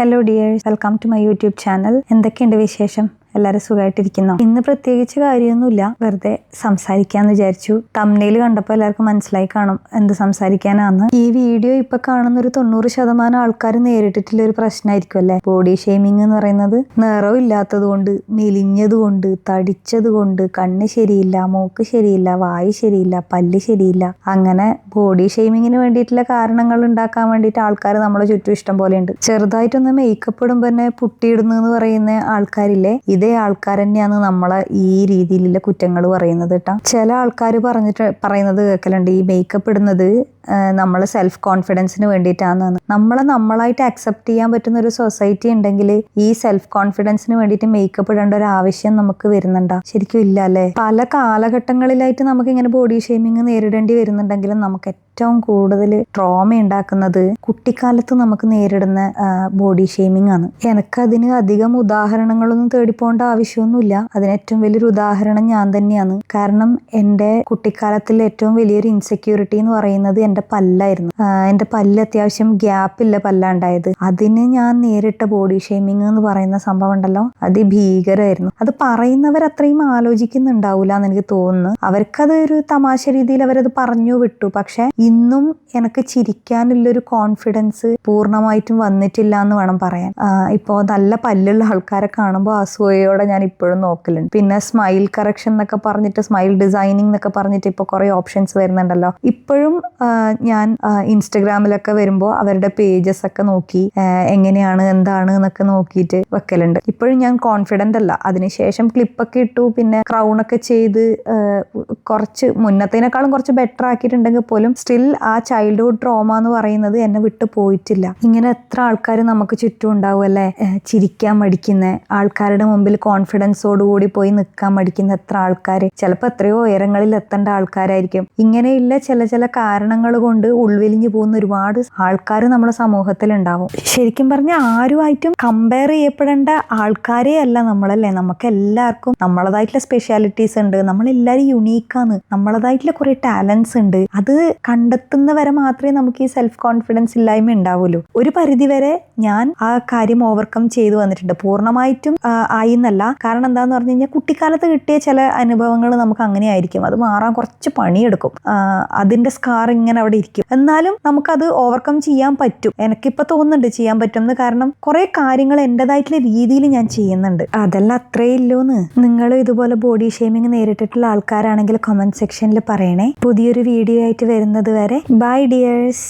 hello dears welcome to my YouTube channel എന്തൊക്കെയുണ്ട് വിശേഷം എല്ലാവരും സുഖമായിട്ടിരിക്കുന്നു ഇന്ന് പ്രത്യേകിച്ച് കാര്യമൊന്നുമില്ല. വെറുതെ സംസാരിക്കാന്ന് വിചാരിച്ചു. തമ്മിൽ കണ്ടപ്പോൾ എല്ലാവർക്കും മനസ്സിലായി കാണും എന്ത് സംസാരിക്കാനാന്ന്. ഈ വീഡിയോ ഇപ്പൊ കാണുന്ന ഒരു തൊണ്ണൂറ് ശതമാനം ആൾക്കാർ നേരിട്ടിട്ടുള്ള ഒരു പ്രശ്നമായിരിക്കും അല്ലെ? ബോഡി ഷെയ്മിങ് എന്ന് പറയുന്നത്. നിറം ഇല്ലാത്തത് കൊണ്ട് മെലിഞ്ഞത് കൊണ്ട് തടിച്ചത് കൊണ്ട് കണ്ണ് ശരിയില്ല മൂക്ക് ശരിയില്ല വായ് ശരിയില്ല പല്ല് ശരിയില്ല. അങ്ങനെ ബോഡി ഷെയ്മിങ്ങിന് വേണ്ടിയിട്ടുള്ള കാരണങ്ങൾ ഉണ്ടാക്കാൻ വേണ്ടിയിട്ട് ആൾക്കാർ നമ്മളെ ചുറ്റും ഇഷ്ടം പോലെ ഉണ്ട് ചെറുതായിട്ടൊന്ന് മേക്കപ്പ് ഇടുമ്പോൾ തന്നെ പുട്ടിയിടുന്നു എന്ന് പറയുന്ന ആൾക്കാരില്ലേ? ഇതേ ആൾക്കാർ തന്നെയാണ് നമ്മളെ ഈ രീതിയിലുള്ള കുറ്റങ്ങൾ പറയുന്നത് കേട്ടോ ചില ആൾക്കാർ പറഞ്ഞിട്ട് പറയുന്നത് കേൾക്കലുണ്ട്. ഈ മേക്കപ്പ് ഇടുന്നത് നമ്മളെ സെൽഫ് കോൺഫിഡൻസിന് വേണ്ടിയിട്ടാണെന്ന് നമ്മളെ നമ്മളായിട്ട് അക്സെപ്റ്റ് ചെയ്യാൻ പറ്റുന്ന ഒരു സൊസൈറ്റി ഉണ്ടെങ്കിൽ ഈ സെൽഫ് കോൺഫിഡൻസിന് വേണ്ടിയിട്ട് മേക്കപ്പ് ഇടേണ്ട ഒരു ആവശ്യം നമുക്ക് വരുന്നുണ്ടോ. ശരിക്കും ഇല്ല അല്ലേ? പല കാലഘട്ടങ്ങളിലായിട്ട് നമുക്ക് ഇങ്ങനെ ബോഡി ഷേമിങ് നേരിടേണ്ടി വരുന്നുണ്ടെങ്കിലും നമുക്ക് ഏറ്റവും കൂടുതൽ ട്രോമ ഉണ്ടാക്കുന്നത് കുട്ടിക്കാലത്ത് നമുക്ക് നേരിടുന്ന ബോഡി ഷേമിങ് ആണ്. എനിക്കതിന് അധികം ഉദാഹരണങ്ങളൊന്നും തേടിപ്പോണ്ട ആവശ്യമൊന്നുമില്ല. അതിന് ഏറ്റവും വലിയൊരു ഉദാഹരണം ഞാൻ തന്നെയാണ്. കാരണം എന്റെ കുട്ടിക്കാലത്തിൽ ഏറ്റവും വലിയൊരു ഇൻസെക്യൂരിറ്റി എന്ന് പറയുന്നത് എന്റെ പല്ലായിരുന്നു. എന്റെ പല്ല് അത്യാവശ്യം ഗ്യാപ്പില്ല പല്ലാണ്ടായത്. അതിന് ഞാൻ നേരിട്ട ബോഡി ഷെയ്മിങ് എന്ന് പറയുന്ന സംഭവം ഉണ്ടല്ലോ അത് ഭീകരമായിരുന്നു അത് പറയുന്നവർ അത്രയും ആലോചിക്കുന്നുണ്ടാവില്ല എന്ന് എനിക്ക് തോന്നുന്നു. അവർക്കത് ഒരു തമാശ രീതിയിൽ അവരത് പറഞ്ഞു വിട്ടു. പക്ഷെ ഇന്നും എനിക്ക് ചിരിക്കാനുള്ളൊരു കോൺഫിഡൻസ് പൂർണമായിട്ടും വന്നിട്ടില്ല എന്ന് വേണം പറയാൻ. ഇപ്പോൾ നല്ല പല്ലുള്ള ആൾക്കാരെ കാണുമ്പോൾ അസൂയയോടെ ഞാൻ ഇപ്പോഴും നോക്കലുണ്ട്. പിന്നെ സ്മൈൽ കറക്ഷൻ എന്നൊക്കെ പറഞ്ഞിട്ട് സ്മൈൽ ഡിസൈനിങ് എന്നൊക്കെ പറഞ്ഞിട്ട് ഇപ്പോൾ കുറേ ഓപ്ഷൻസ് വരുന്നുണ്ടല്ലോ. ഇപ്പോഴും ഞാൻ ഇൻസ്റ്റഗ്രാമിലൊക്കെ വരുമ്പോൾ അവരുടെ പേജസ് ഒക്കെ നോക്കി എങ്ങനെയാണ് എന്താണ് എന്നൊക്കെ നോക്കിയിട്ട് വെക്കലുണ്ട്. ഇപ്പോഴും ഞാൻ കോൺഫിഡന്റ് അല്ല. അതിനുശേഷം ക്ലിപ്പൊക്കെ ഇട്ടു പിന്നെ ക്രൗൺ ഒക്കെ ചെയ്ത് കുറച്ച് മുന്നത്തേനേക്കാളും കുറച്ച് ബെറ്റർ ആക്കിയിട്ടുണ്ടെങ്കിൽ പോലും സ്റ്റിൽ ആ ചൈൽഡ്ഹുഡ് ട്രോമ എന്ന് പറയുന്നത് എന്നെ വിട്ടു പോയിട്ടില്ല. ഇങ്ങനെ എത്ര ആൾക്കാർ നമുക്ക് ചുറ്റും ഉണ്ടാവും അല്ലേ? ചിരിക്കാൻ മടിക്കുന്ന ആൾക്കാരുടെ മുമ്പിൽ കോൺഫിഡൻസോടുകൂടി പോയി നിൽക്കാൻ മടിക്കുന്ന എത്ര ആൾക്കാർ ചിലപ്പോൾ എത്രയോ ഉയരങ്ങളിൽ എത്തേണ്ട ആൾക്കാരായിരിക്കും. ഇങ്ങനെയുള്ള ചില ചില കാരണങ്ങൾ കൊണ്ട് ഉൾവലിഞ്ഞു പോകുന്ന ഒരുപാട് ആൾക്കാർ നമ്മുടെ സമൂഹത്തിൽ ഉണ്ടാവും ശരിക്കും പറഞ്ഞാൽ ആരുമായിട്ടും കമ്പയർ ചെയ്യപ്പെടേണ്ട ആൾക്കാരേ അല്ല നമ്മളല്ലേ. നമുക്ക് എല്ലാവർക്കും നമ്മളതായിട്ടുള്ള സ്പെഷ്യാലിറ്റീസ് ഉണ്ട്. നമ്മളെല്ലാവരും യുണീക്കാണ് നമ്മളതായിട്ടുള്ള കുറേ ടാലൻസ് ഉണ്ട്. അത് കണ്ടെത്തുന്നവരെ മാത്രമേ നമുക്ക് ഈ സെൽഫ് കോൺഫിഡൻസ് ഇല്ലായ്മ ഉണ്ടാവുള്ളൂ. ഒരു പരിധിവരെ ഞാൻ ആ കാര്യം ഓവർകം ചെയ്തു വന്നിട്ടുണ്ട്. പൂർണമായിട്ടും ആയി എന്നല്ല കാരണം എന്താന്ന് പറഞ്ഞു കഴിഞ്ഞാൽ കുട്ടിക്കാലത്ത് കിട്ടിയ ചില അനുഭവങ്ങൾ നമുക്ക് അങ്ങനെ ആയിരിക്കും അത് മാറാൻ കുറച്ച് പണിയെടുക്കും. അതിന്റെ സ്കാർ ഇങ്ങനെ അവിടെ ഇരിക്കും. എന്നാലും നമുക്കത് ഓവർകം ചെയ്യാൻ പറ്റും. എനിക്കിപ്പോൾ തോന്നുന്നുണ്ട് ചെയ്യാൻ പറ്റും എന്ന് കാരണം കുറേ കാര്യങ്ങൾ എന്റെതായിട്ടുള്ള രീതിയിൽ ഞാൻ ചെയ്യുന്നുണ്ട്. അതെല്ലാം അത്രേ ഇല്ലോന്ന്. നിങ്ങൾ ഇതുപോലെ ബോഡി ഷേമിങ് നേരിട്ടിട്ടുള്ള ആൾക്കാരാണെങ്കിൽ കമന്റ് സെക്ഷനിൽ പറയണേ. പുതിയൊരു വീഡിയോ ആയിട്ട് വരുന്നത് വരെ. By dears